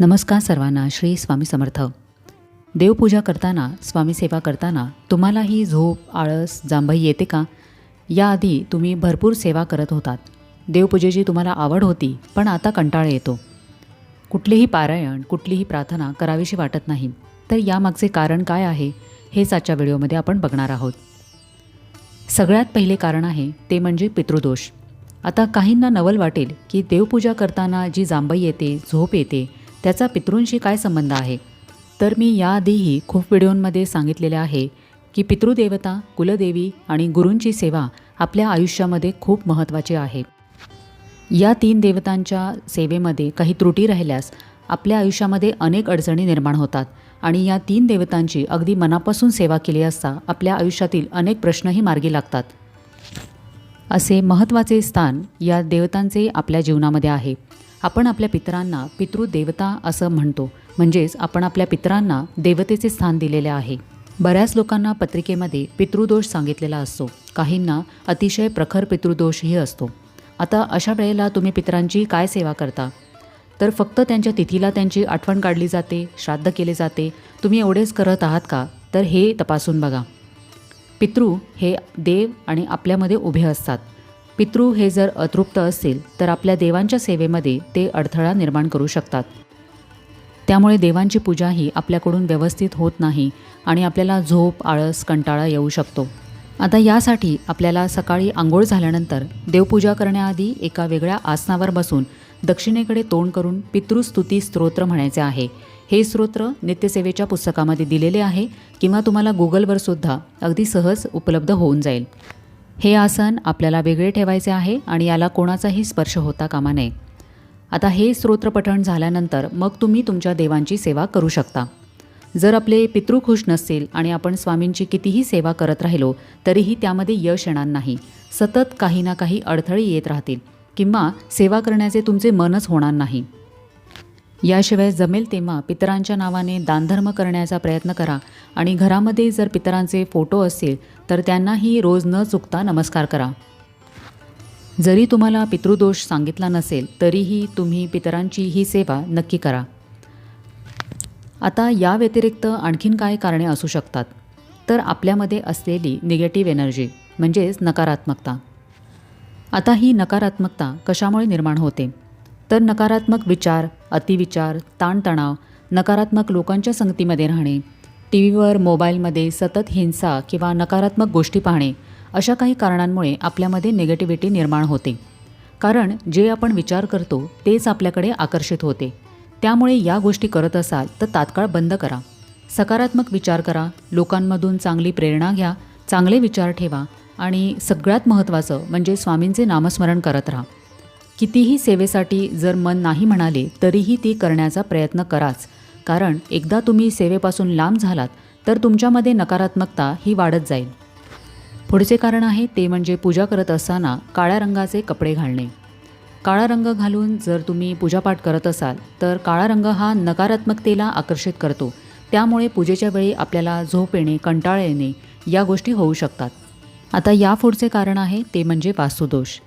नमस्कार सर्वांना श्री स्वामी समर्थ. देवपूजा करताना स्वामी सेवा करताना तुम्हालाही झोप आळस जांभई येते का? याआधी तुम्ही भरपूर सेवा करत होतात. देवपूजेची तुम्हाला आवड होती पण आता कंटाळा येतो. कुठलेही पारायण कुठलीही प्रार्थना करावीशी वाटत नाही. तर यामागचे कारण काय आहे हेच आजच्या व्हिडिओमध्ये आपण बघणार आहोत. सगळ्यात पहिले कारण आहे ते म्हणजे पितृदोष. आता काहींना नवल वाटेल की देवपूजा करताना जी जांभई येते झोप येते त्याचा पितृंशी काय संबंध आहे? तर मी याआधीही खूप व्हिडिओंमध्ये सांगितलेले आहे की पितृदेवता कुलदेवी आणि गुरूंची सेवा आपल्या आयुष्यामध्ये खूप महत्त्वाची आहे. या तीन देवतांच्या सेवेमध्ये काही त्रुटी राहिल्यास आपल्या आयुष्यामध्ये अनेक अडचणी निर्माण होतात आणि या तीन देवतांची अगदी मनापासून सेवा केली असता आपल्या आयुष्यातील अनेक प्रश्नही मार्गी लागतात. असे महत्त्वाचे स्थान या देवतांचे आपल्या जीवनामध्ये आहे. आपण आपल्या पितरांना पितृदेवता असं म्हणतो. म्हणजेच आपण आपल्या पितरांना देवतेचे स्थान दिलेले आहे. बऱ्याच लोकांना पत्रिकेमध्ये पितृदोष सांगितलेला असतो. काहींना अतिशय प्रखर पितृदोषही असतो. आता अशा वेळेला तुम्ही पितरांची काय सेवा करता? तर फक्त त्यांच्या तिथीला त्यांची आठवण काढली जाते श्राद्ध केले जाते. तुम्ही एवढेच करत आहात का? तर हे तपासून बघा. पितृ हे देव आणि आपल्यामध्ये उभे असतात. पितृ हे जर अतृप्त असतील तर आपल्या देवांच्या सेवेमध्ये ते अडथळा निर्माण करू शकतात. त्यामुळे देवांची पूजा ही आपल्याकडून व्यवस्थित होत नाही आणि आपल्याला झोप आळस कंटाळा येऊ शकतो. आता यासाठी आपल्याला सकाळी आंघोळ झाल्यानंतर देवपूजा करण्याआधी एका वेगळ्या आसनावर बसून दक्षिणेकडे तोंड करून पितृस्तुती स्तोत्र म्हणायचे आहे. हे स्तोत्र नित्यसेवेच्या पुस्तकामध्ये दिलेले आहे किंवा तुम्हाला गुगलवर सुद्धा अगदी सहज उपलब्ध होऊन जाईल. हे आसन आपल्याला वेगळे ठेवायचे आहे आणि याला कोणाचाही स्पर्श होता कामा नये. आता हे स्तोत्रपठण झाल्यानंतर मग तुम्ही तुमच्या देवांची सेवा करू शकता. जर आपले पितृ खुश नसतील आणि आपण स्वामींची कितीही सेवा करत राहिलो तरीही त्यामध्ये यश येणार नाही. सतत काही ना काही अडथळे येत राहतील किंवा सेवा करण्याचे तुमचे मनच होणार नाही. याशिवाय जमेल तेव्हा पितरांच्या नावाने दानधर्म करण्याचा प्रयत्न करा. आणि घरामध्ये जर पितरांचे फोटो असतील तर त्यांनाही रोज न चुकता नमस्कार करा. जरी तुम्हाला पितृदोष सांगितला नसेल तरीही तुम्ही पितरांची ही सेवा नक्की करा. आता या व्यतिरिक्त आणखीन काय कारणे असू शकतात? तर आपल्यामध्ये असलेली निगेटिव्ह एनर्जी म्हणजेच नकारात्मकता. आता ही नकारात्मकता कशामुळे निर्माण होते? तर नकारात्मक विचार अतिविचार ताणतणाव नकारात्मक लोकांच्या संगतीमध्ये राहणे टी व्हीवर मोबाईलमध्ये सतत हिंसा किंवा नकारात्मक गोष्टी पाहणे अशा काही कारणांमुळे आपल्यामध्ये निगेटिव्हिटी निर्माण होते. कारण जे आपण विचार करतो तेच आपल्याकडे आकर्षित होते. त्यामुळे या गोष्टी करत असाल तर तात्काळ बंद करा. सकारात्मक विचार करा लोकांमधून चांगली प्रेरणा घ्या चांगले विचार ठेवा आणि सगळ्यात महत्त्वाचं म्हणजे स्वामींचे नामस्मरण करत राहा. कितीही सेवेसाठी जर मन नाही म्हणाले तरीही ती करण्याचा प्रयत्न कराच. कारण एकदा तुम्ही सेवेपासून लांब झालात तर तुमच्यामध्ये नकारात्मकता ही वाढत जाईल. पुढचे कारण आहे ते म्हणजे पूजा करत असताना काळ्या रंगाचे कपडे घालणे. काळा रंग घालून जर तुम्ही पूजापाठ करत असाल तर काळा रंग हा नकारात्मकतेला आकर्षित करतो. त्यामुळे पूजेच्या वेळी आपल्याला झोप येणे कंटाळा येणे या गोष्टी होऊ शकतात. आता या पुढचे कारण आहे ते म्हणजे वास्तुदोष.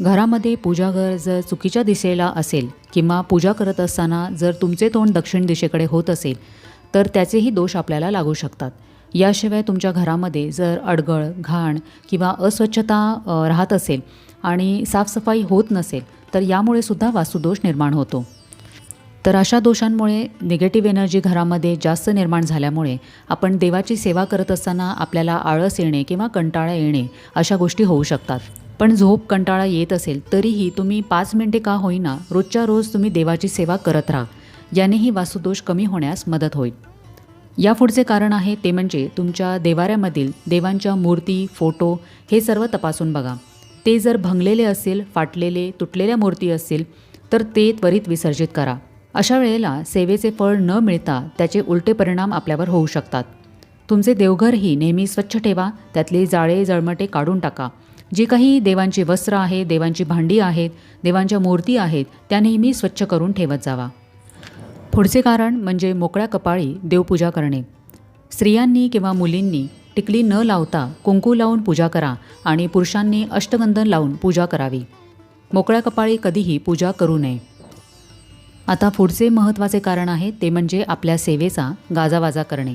घरामध्ये पूजाघर जर चुकीच्या दिशेला असेल किंवा पूजा करत असताना जर तुमचे तोंड दक्षिण दिशेकडे होत असेल तर त्याचेही दोष आपल्याला लागू शकतात. याशिवाय तुमच्या घरामध्ये जर अडगळ घाण किंवा अस्वच्छता राहत असेल आणि साफसफाई होत नसेल तर यामुळे सुद्धा वास्तुदोष निर्माण होतो. तर अशा दोषांमुळे निगेटिव्ह एनर्जी घरामध्ये जास्त निर्माण झाल्यामुळे आपण देवाची सेवा करत असताना आपल्याला आळस येणे किंवा कंटाळा येणे अशा गोष्टी होऊ शकतात. पण झोप कंटाळा येत असेल तरीही तुम्ही पाच मिनिटे का होईना रोजच्या रोज तुम्ही देवाची सेवा करत राहा यानेही वासुदोष कमी होण्यास मदत होईल. या पुढचे कारण आहे ते म्हणजे तुमच्या देवाऱ्यामधील देवांच्या मूर्ती फोटो हे सर्व तपासून बघा. ते जर भंगलेले असेल फाटलेले तुटलेल्या मूर्ती असतील तर ते त्वरित विसर्जित करा. अशा वेळेला सेवेचे फळ न मिळता त्याचे उलटे परिणाम आपल्यावर होऊ शकतात. तुमचे देवघरही नेहमी स्वच्छ ठेवा त्यातले जाळे जळमटे काढून टाका. जी काही देवांची वस्त्र आहे देवांची भांडी आहेत देवांच्या मूर्ती आहेत त्या नेहमी स्वच्छ करून ठेवत जावा. पुढचे कारण म्हणजे मोकळ्या कपाळी देवपूजा करणे. स्त्रियांनी किंवा मुलींनी टिकली न लावता कुंकू लावून पूजा करा आणि पुरुषांनी अष्टगंधन लावून पूजा करावी. मोकळ्या कपाळी कधीही पूजा करू नये. आता पुढचे महत्त्वाचे कारण आहे ते म्हणजे आपल्या सेवेचा गाजावाजा करणे.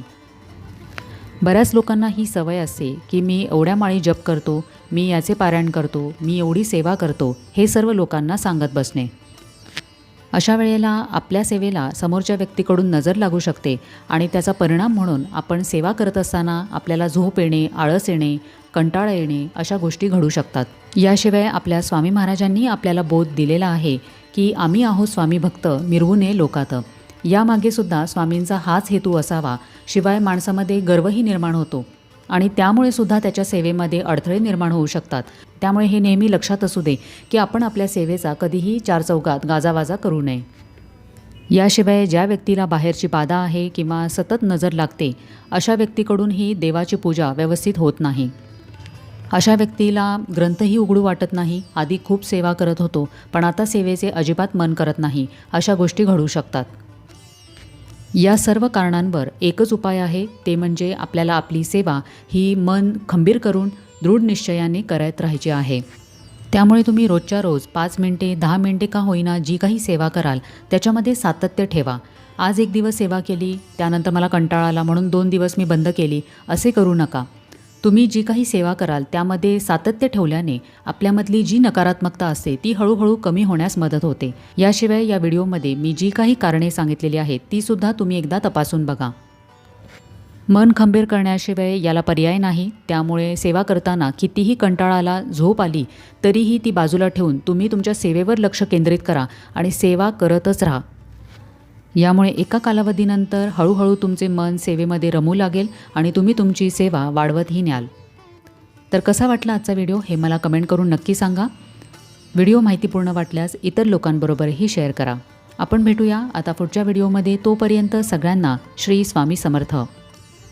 बऱ्याच लोकांना ही सवय असते की मी एवढ्या माळी जप करतो मी याचे पारायण करतो मी एवढी सेवा करतो हे सर्व लोकांना सांगत बसणे. अशा वेळेला आपल्या सेवेला समोरच्या व्यक्तीकडून नजर लागू शकते आणि त्याचा परिणाम म्हणून आपण सेवा करत असताना आपल्याला झोप येणे आळस येणे कंटाळा येणे अशा गोष्टी घडू शकतात. याशिवाय आपल्या स्वामी महाराजांनी आपल्याला बोध दिलेला आहे की आम्ही आहोत स्वामी भक्त मिरवू नये लोकात. यामागे सुद्धा स्वामींचा हाच हेतू असावा. शिवाय माणसामध्ये गर्वही निर्माण होतो. आणि त्यामुळे सुद्धा त्याच्या सेवेमध्ये अडथळे निर्माण होऊ शकतात. त्यामुळे हे नेहमी लक्षात असू दे की आपण आपल्या सेवेचा कधीही चार चौकात गाजावाजा करू नये. याशिवाय ज्या व्यक्तीला बाहेरची बाधा आहे किंवा सतत नजर लागते अशा व्यक्तीकडून ही देवाची पूजा व्यवस्थित होत नाही. अशा व्यक्तीला ग्रंथही उघडू वाटत नाही. आधी खूप सेवा करत होतो पण आता सेवेचे अजिबात मन करत नाही अशा गोष्टी घडू शकतात. या सर्व कारणांवर एकच उपाय आहे ते म्हणजे आपल्याला आपली सेवा ही मन खंबीर करून दृढ निश्चयाने करत राहायची आहे. त्यामुळे तुम्ही रोजच्या रोज पाच मिनटे दहा मिनटे का होईना जी काही सेवा कराल त्याच्यामध्ये सातत्य ठेवा. आज एक दिवस सेवा केली त्यानंतर मला कंटाळा आला म्हणून दोन दिवस मी बंद केली असे करू नका. तुम्ही जी काही सेवा कराल त्यामध्ये सातत्य ठेवल्याने आपल्यामधली जी नकारात्मकता असते ती हळूहळू कमी होण्यास मदत होते. याशिवाय या व्हिडिओमध्ये मी जी काही कारणे सांगितलेली आहेत तीसुद्धा तुम्ही एकदा तपासून बघा. मन खंबीर करण्याशिवाय याला पर्याय नाही. त्यामुळे सेवा करताना कितीही कंटाळाला झोप आली तरीही ती बाजूला ठेवून तुम्ही तुमच्या सेवेवर लक्ष केंद्रित करा आणि सेवा करतच राहा. यामुळे एका कालावधीनंतर हळूहळू तुमचे मन सेवेमध्ये रमू लागेल आणि तुम्ही तुमची सेवा वाढवतही न्याल. तर कसा वाटला आजचा व्हिडिओ हे मला कमेंट करून नक्की सांगा. व्हिडिओ माहितीपूर्ण वाटल्यास इतर लोकांबरोबरही शेअर करा. आपण भेटूया आता पुढच्या व्हिडिओमध्ये. तोपर्यंत सगळ्यांना श्री स्वामी समर्थ.